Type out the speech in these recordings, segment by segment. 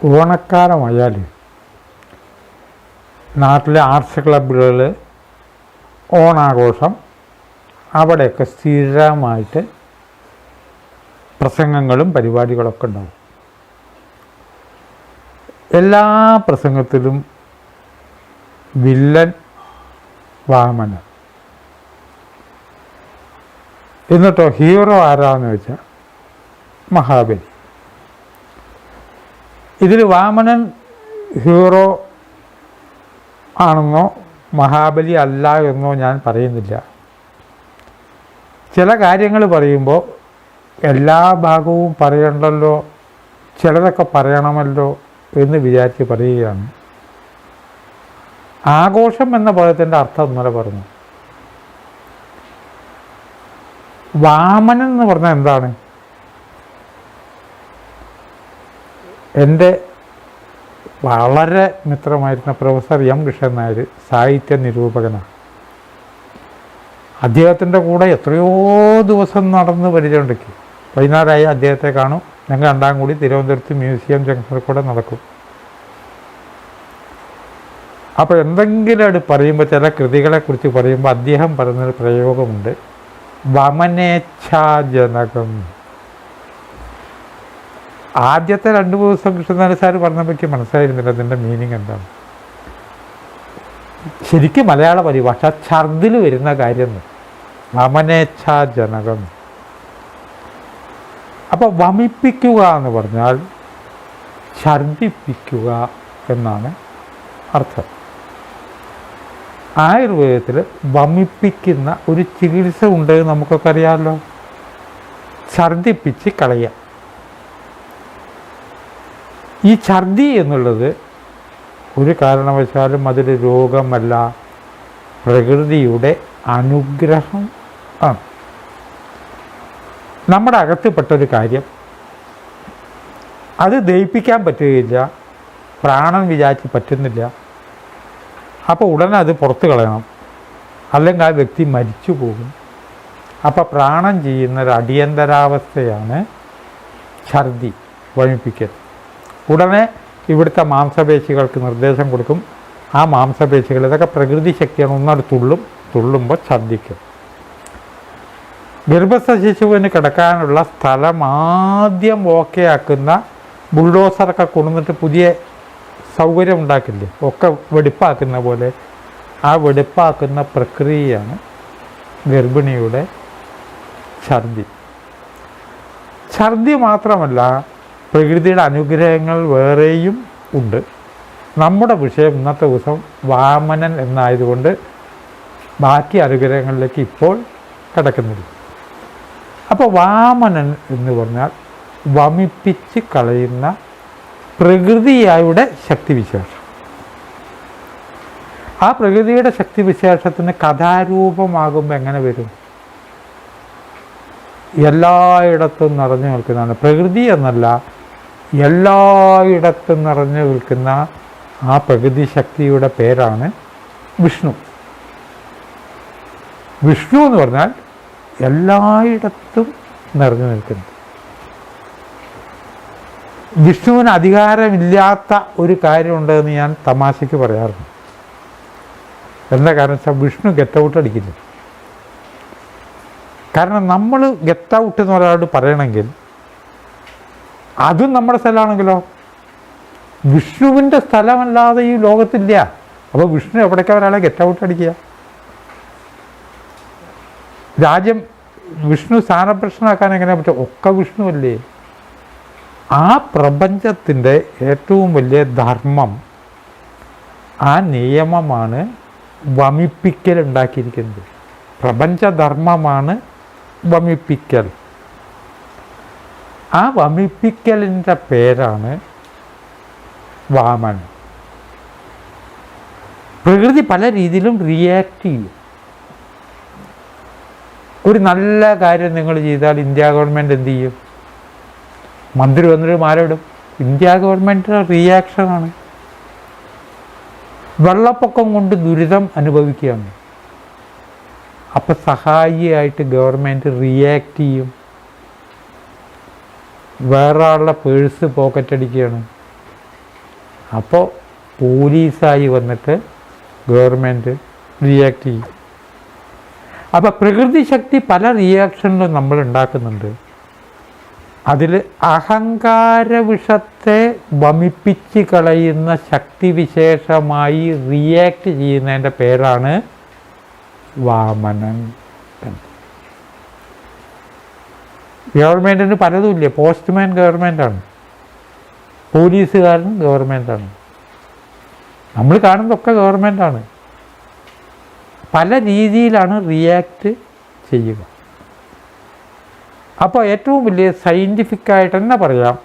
ഓണക്കാലമായാൽ നാട്ടിലെ ആർട്സ് ക്ലബുകളിൽ ഓണാഘോഷം അവിടെയൊക്കെ സ്ഥിരമായിട്ട് പ്രസംഗങ്ങളും പരിപാടികളൊക്കെ ഉണ്ടാവും. എല്ലാ പ്രസംഗത്തിലും വില്ലൻ വാമനൻ. എന്നിട്ടോ ഹീറോ ആരാന്ന് വെച്ചാൽ മഹാബലി. ഇതിൽ വാമനൻ ഹീറോ ആണെന്നോ മഹാബലി അല്ല എന്നോ ഞാൻ പറയുന്നില്ല. ചില കാര്യങ്ങൾ പറയുമ്പോൾ എല്ലാ ഭാഗവും പറയണ്ടല്ലോ ചിലതൊക്കെ പറയണമല്ലോ എന്ന് വിചാരിച്ച് പറയുകയാണ്. ആഘോഷം എന്ന പദത്തിന്റെ അർത്ഥം ഇന്നലെ പറഞ്ഞു. വാമനൻ എന്ന് പറഞ്ഞാൽ എന്താണ്? എന്റെ വളരെ മിത്രമായിരുന്ന പ്രൊഫസർ എം കൃഷ്ണൻ നായർ സാഹിത്യ നിരൂപകനാണ്. അദ്ദേഹത്തിന്റെ കൂടെ എത്രയോ ദിവസം നടന്ന് പരിചയമുണ്ടെങ്കിൽ വൈകുന്നേരമായി അദ്ദേഹത്തെ കാണും. ഞങ്ങൾ രണ്ടാം കൂടി തിരുവനന്തപുരത്ത് മ്യൂസിയം ജംഗ്ഷനിൽ കൂടെ നടക്കും. അപ്പോൾ എന്തെങ്കിലും അത് പറയുമ്പോൾ ചില കൃതികളെക്കുറിച്ച് പറയുമ്പോൾ അദ്ദേഹം പറയുന്നൊരു പ്രയോഗമുണ്ട്. വമനേച്ഛാജനകം. ആദ്യത്തെ രണ്ട് ദിവസം കൃഷ്ണനാഥ് സാർ പറഞ്ഞപ്പോഴേക്ക് മനസ്സിലായിരുന്നില്ല അതിന്റെ മീനിങ് എന്താണ്. ശരിക്കും മലയാള പരിഭാഷ ഛർദിൽ വരുന്ന കാര്യം വമനേച്ഛാജനകം. അപ്പോൾ വമിപ്പിക്കുക എന്ന് പറഞ്ഞാൽ ഛർദിപ്പിക്കുക എന്നാണ് അർത്ഥം. ആയുർവേദത്തിൽ വമിപ്പിക്കുന്ന ഒരു ചികിത്സ ഉണ്ട് നമുക്കൊക്കെ അറിയാമല്ലോ. ഛർദിപ്പിച്ച് കളയുക. ഈ ഛർദി എന്നുള്ളത് ഒരു കാരണവശാലും അതൊരു രോഗമല്ല. പ്രകൃതിയുടെ അനുഗ്രഹം ആണ്. നമ്മുടെ അകത്തിൽപ്പെട്ടൊരു കാര്യം. അത് ദഹിപ്പിക്കാൻ പറ്റുകയില്ല. പ്രാണൻ വിചാരിച്ച് പറ്റുന്നില്ല. അപ്പോൾ ഉടനെ അത് പുറത്ത് കളയണം. അല്ലെങ്കിൽ ആ വ്യക്തി മരിച്ചു പോകും. അപ്പോൾ പ്രാണം ചെയ്യുന്ന ഒരു അടിയന്തരാവസ്ഥയാണ് ഛർദി വമിപ്പിക്കൽ. ഉടനെ ഇവിടുത്തെ മാംസപേശികൾക്ക് നിർദ്ദേശം കൊടുക്കും. ആ മാംസപേശികൾ ഇതൊക്കെ പ്രകൃതി ശക്തിയാണ്. ഒന്നാട് തുള്ളും തുള്ളുമ്പോൾ ഛർദിക്കും ഗർഭസ്ഥ ശിശുവിന് കിടക്കാനുള്ള സ്ഥലം ആദ്യം ഓക്കെ ആക്കുന്ന ബുൾഡോസറൊക്കെ കൊണ്ടുവന്നിട്ട് പുതിയ സൗകര്യം ഉണ്ടാക്കില്ലേ ഒക്കെ വെടിപ്പാക്കുന്ന പോലെ. ആ വെടിപ്പാക്കുന്ന പ്രക്രിയയാണ് ഗർഭിണിയുടെ ഛർദി. ഛർദി മാത്രമല്ല പ്രകൃതിയുടെ അനുഗ്രഹങ്ങൾ വേറെയും ഉണ്ട്. നമ്മുടെ വിഷയം ഇന്നത്തെ ദിവസം വാമനൻ എന്നായതുകൊണ്ട് ബാക്കി അനുഗ്രഹങ്ങളിലേക്ക് ഇപ്പോൾ കിടക്കുന്നില്ല. അപ്പോൾ വാമനൻ എന്ന് പറഞ്ഞാൽ വമിപ്പിച്ച് കളയുന്ന പ്രകൃതിയുടെ ശക്തിവിശേഷം ആ പ്രകൃതിയുടെ ശക്തിവിശേഷത്തിന് കഥാരൂപമാകുമ്പോൾ എങ്ങനെ വരും? എല്ലായിടത്തും നിറഞ്ഞു നിൽക്കുന്നതാണ്. പ്രകൃതി എന്നല്ല എല്ലായിടത്തും നിറഞ്ഞു നിൽക്കുന്ന ആ പ്രകൃതി ശക്തിയുടെ പേരാണ് വിഷ്ണു. വിഷ്ണു എന്ന് പറഞ്ഞാൽ എല്ലായിടത്തും നിറഞ്ഞു നിൽക്കുന്നു വിഷ്ണുവിന് അധികാരമില്ലാത്ത ഒരു കാര്യമുണ്ടെന്ന് ഞാൻ തമാശയ്ക്ക് പറയാറുണ്ട്. എന്താ കാരണം വെച്ചാൽ വിഷ്ണു ഗെറ്റ് ഔട്ട് അടിക്കില്ല. കാരണം നമ്മൾ ഗെറ്റ് ഔട്ട് എന്ന് ഒരാളോട് പറയണമെങ്കിൽ അതും നമ്മുടെ സ്ഥലമാണെങ്കിലോ? വിഷ്ണുവിന്റെ സ്ഥലമല്ലാതെ ഈ ലോകത്തില്ല. അപ്പോൾ വിഷ്ണു എവിടേക്കാ ഒരാളെ ഗെറ്റ് ഔട്ട് അടിക്കുക? രാജ്യം വിഷ്ണു സ്ഥാനപ്രശ്നമാക്കാൻ എങ്ങനെ പറ്റും? ഒക്കെ വിഷ്ണു അല്ലേ? ആ പ്രപഞ്ചത്തിന്റെ ഏറ്റവും വലിയ ധർമ്മം ആ നിയമമാണ് വമിപ്പിക്കൽ ഉണ്ടാക്കിയിരിക്കുന്നത് പ്രപഞ്ചധർമ്മമാണ് വമിപ്പിക്കൽ. ആ വമിപ്പിക്കലിന്റെ പേരാണ് വാമൻ. പ്രകൃതി പല രീതിയിലും റിയാക്ട് ചെയ്യും. ഒരു നല്ല കാര്യം നിങ്ങൾ ചെയ്താൽ ഇന്ത്യ ഗവൺമെന്റ് എന്ത് ചെയ്യും? മന്ത്രി വന്നിട്ട് മാലയിടും. ഇന്ത്യ ഗവൺമെന്റിന്റെ റിയാക്ഷനാണ് വെള്ളപ്പൊക്കം കൊണ്ട് ദുരിതം അനുഭവിക്കുകയാണ്. അപ്പം സഹായിയായിട്ട് ഗവൺമെന്റ് റിയാക്ട് ചെയ്യും. വേറെ ആളുടെ പേഴ്സ് പോക്കറ്റ് അടിക്കുകയാണ്. അപ്പോൾ പോലീസായി വന്നിട്ട് ഗവൺമെന്റ് റിയാക്ട് ചെയ്യും. അപ്പോൾ പ്രകൃതി ശക്തി പല റിയാക്ഷനിലും നമ്മൾ ഉണ്ടാക്കുന്നുണ്ട്. അതിൽ അഹങ്കാര വിഷത്തെ വമിപ്പിച്ച് കളയുന്ന ശക്തിവിശേഷമായി റിയാക്ട് ചെയ്യുന്നതിന്റെ പേരാണ് വാമനൻ. ഗവൺമെന്റിന് പലതുമില്ല? പോസ്റ്റ്മാൻ ഗവൺമെന്റാണ്. പോലീസുകാരൻ ഗവൺമെന്റാണ്. നമ്മൾ കാണുന്നതൊക്കെ ഗവൺമെന്റാണ്. പല രീതിയിലാണ് റിയാക്ട് ചെയ്യുക. അപ്പോൾ ഏറ്റവും വലിയ സയന്റിഫിക്കായിട്ട് തന്നെ പറയാം.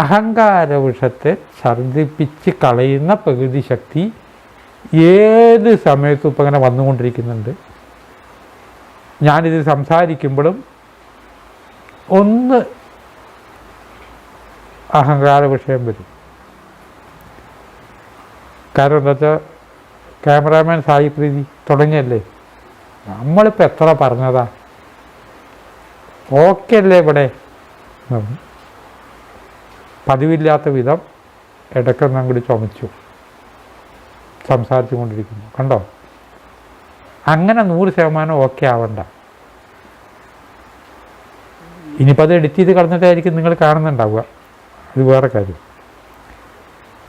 അഹങ്കാര വിഷത്തെ ഛർദിപ്പിച്ച് കളയുന്ന പ്രകൃതി ശക്തി ഏത് സമയത്തും ഇപ്പം ഇങ്ങനെ വന്നുകൊണ്ടിരിക്കുന്നുണ്ട്. ഞാനിത് സംസാരിക്കുമ്പോഴും ഒന്ന് അഹങ്കാര വിഷയം വരും. കാരണം എന്താ വെച്ചാൽ ക്യാമറാമാൻ സായി പ്രീതി തുടങ്ങിയല്ലേ? നമ്മളിപ്പോൾ എത്ര പറഞ്ഞതാ? ഓക്കെ അല്ലേ ഇവിടെ പതിവില്ലാത്ത വിധം ഇടയ്ക്കൊന്നും കൂടി ചുമച്ചു. സംസാരിച്ചു കൊണ്ടിരിക്കുന്നു കണ്ടോ? അങ്ങനെ നൂറ് ശതമാനം ഓക്കെ ആവണ്ട. ഇനിയിപ്പോൾ അത് എഡിറ്റ് ചെയ്ത് കളഞ്ഞിട്ടായിരിക്കും നിങ്ങൾ കാണുന്നുണ്ടാവുക. അത് വേറെ കാര്യം.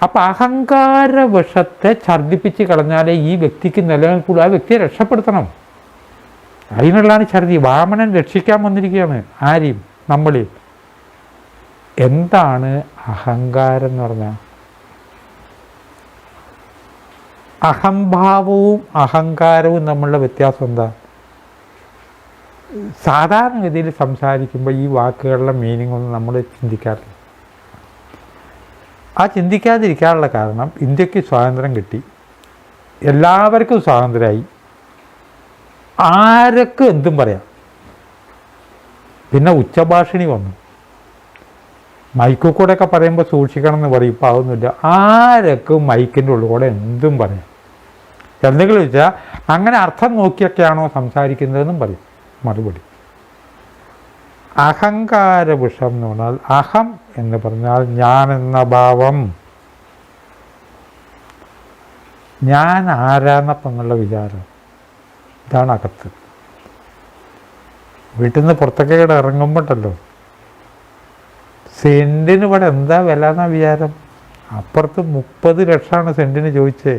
അപ്പം അഹങ്കാര വിഷത്തെ ഛർദ്ദിപ്പിച്ച് കളഞ്ഞാലേ ഈ വ്യക്തിക്ക് നിലനിൽക്കുള്ളൂ ആ വ്യക്തിയെ രക്ഷപ്പെടുത്തണം. അതിനുള്ളതാണ് ഛർദി. വാമനൻ രക്ഷിക്കാൻ വന്നിരിക്കുകയാണ്. ആരെയും നമ്മളിൽ എന്താണ് അഹങ്കാരം എന്ന് പറഞ്ഞാൽ അഹംഭാവവും അഹങ്കാരവും തമ്മിലുള്ള വ്യത്യാസം എന്താ? സാധാരണഗതിയിൽ സംസാരിക്കുമ്പോൾ ഈ വാക്കുകളുടെ മീനിങ് ഒന്നും നമ്മൾ ചിന്തിക്കാറില്ല. ആ ചിന്തിക്കാതിരിക്കാനുള്ള കാരണം ഇന്ത്യയ്ക്ക് സ്വാതന്ത്ര്യം കിട്ടി. എല്ലാവർക്കും സ്വാതന്ത്ര്യമായി. ആരൊക്കെ എന്തും പറയാം. പിന്നെ ഉച്ചഭാഷിണി വന്നു. മൈക്കിൽ കൂടെ ഒക്കെ പറയുമ്പോൾ സൂക്ഷിക്കണം എന്ന് പറയും. ഇപ്പം അതൊന്നുമില്ല. ആരൊക്കെ മൈക്കിന്റെ ഉള്ളിൽ കൂടെ എന്തും പറയാം. എന്തെങ്കിലും വെച്ചാൽ അങ്ങനെ അർത്ഥം നോക്കിയൊക്കെയാണോ സംസാരിക്കുന്നതെന്നും പറയും. മറുപടി. അഹങ്കാര വിഷം എന്ന് പറഞ്ഞാൽ അഹം എന്ന് പറഞ്ഞാൽ ഞാൻ എന്ന ഭാവം. ഞാൻ ആരാന്നപ്പം എന്നുള്ള വിചാരം. ഇതാണ് അകത്ത്. വീട്ടിൽ നിന്ന് പുറത്തൊക്കെ ഇറങ്ങുമ്പോണ്ടല്ലോ. സെന്റിന് ഇവിടെ എന്താ വില എന്നാ വിചാരം? അപ്പുറത്ത് മുപ്പത് ലക്ഷമാണ് സെന്റിന് ചോദിച്ചേ.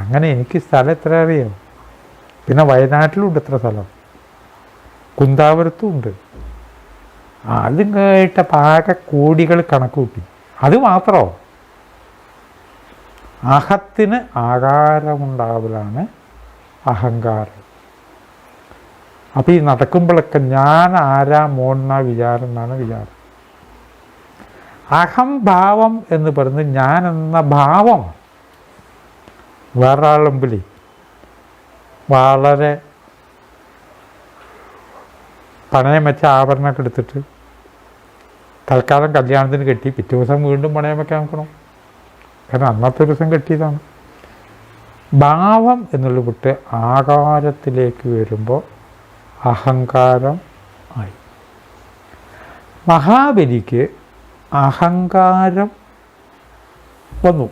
അങ്ങനെ എനിക്ക് സ്ഥലം എത്ര അറിയാം? പിന്നെ വയനാട്ടിലുണ്ട് എത്ര സ്ഥലം. കുന്താപുരത്തും ഉണ്ട് അതും കേട്ട പാക കോടികൾ കണക്ക് കൂട്ടി. അത് മാത്രമോ അഹത്തിന് ആകാരമുണ്ടാവലാണ് അഹങ്കാരം. അപ്പം ഈ നടക്കുമ്പോഴൊക്കെ ഞാൻ ആരാ മോണ്ണ വിചാരം എന്നാണ് വിചാരം. അഹംഭാവം എന്ന് പറയുന്നത് ഞാൻ എന്ന ഭാവം വേറൊരാളുടെ മുമ്പിൽ വളരെ പണയം വെച്ച ആഭരണമൊക്കെ എടുത്തിട്ട് തൽക്കാലം കല്യാണത്തിന് കെട്ടി പിറ്റേ ദിവസം വീണ്ടും പണയം വെക്കാൻ നോക്കണം കാരണം അന്നത്തെ ദിവസം കെട്ടിയതാണ്. ഭാവം എന്നുള്ള വിട്ട് ആകാരത്തിലേക്ക് വരുമ്പോൾ അഹങ്കാരം ആയി. മഹാബലിക്ക് അഹങ്കാരം വന്നു.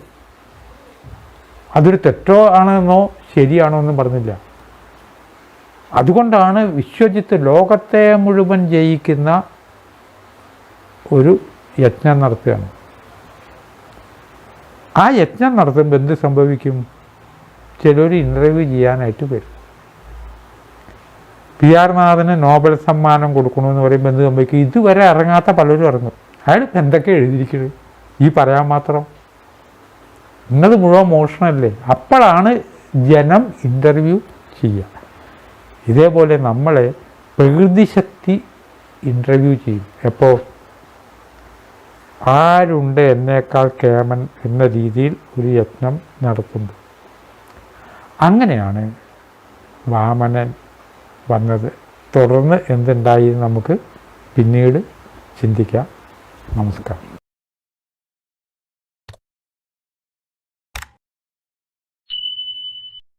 അതൊരു തെറ്റോ ആണെന്നോ ശരിയാണോ എന്നും പറഞ്ഞില്ല. അതുകൊണ്ടാണ് വിശ്വജിത്ത് ലോകത്തെ മുഴുവൻ ജയിക്കുന്ന ഒരു യജ്ഞം നടത്തുകയാണ്. ആ യജ്ഞം നടത്തുമ്പോൾ എന്ത് സംഭവിക്കും? ചിലർ ഇന്റർവ്യൂ ചെയ്യാനായിട്ട് വരും. പി ആർ നാഥന് നോബൽ സമ്മാനം കൊടുക്കണമെന്ന് പറയുമ്പോൾ എന്ത് സംഭവിക്കും? ഇതുവരെ ഇറങ്ങാത്ത പലരും ഇറങ്ങും. അയാൾ എന്തൊക്കെ എഴുതിയിരിക്കുന്നത് ഈ പറയാൻ മാത്രം. ഇന്നത് മുഴുവൻ മോഷണമല്ലേ അപ്പോഴാണ് ജനം ഇന്റർവ്യൂ ചെയ്യുക. ഇതേപോലെ നമ്മളെ പ്രകൃതിശക്തി ഇന്റർവ്യൂ ചെയ്യും. എപ്പോൾ ആരുണ്ട് എന്നേക്കാൾ കേമൻ എന്ന രീതിയിൽ ഒരു യത്നം നടത്തുമ്പോൾ അങ്ങനെയാണ് വാമനൻ വന്നത്. തുടർന്ന് എന്തുണ്ടായി നമുക്ക് പിന്നീട് ചിന്തിക്കാം. നമസ്കാരം.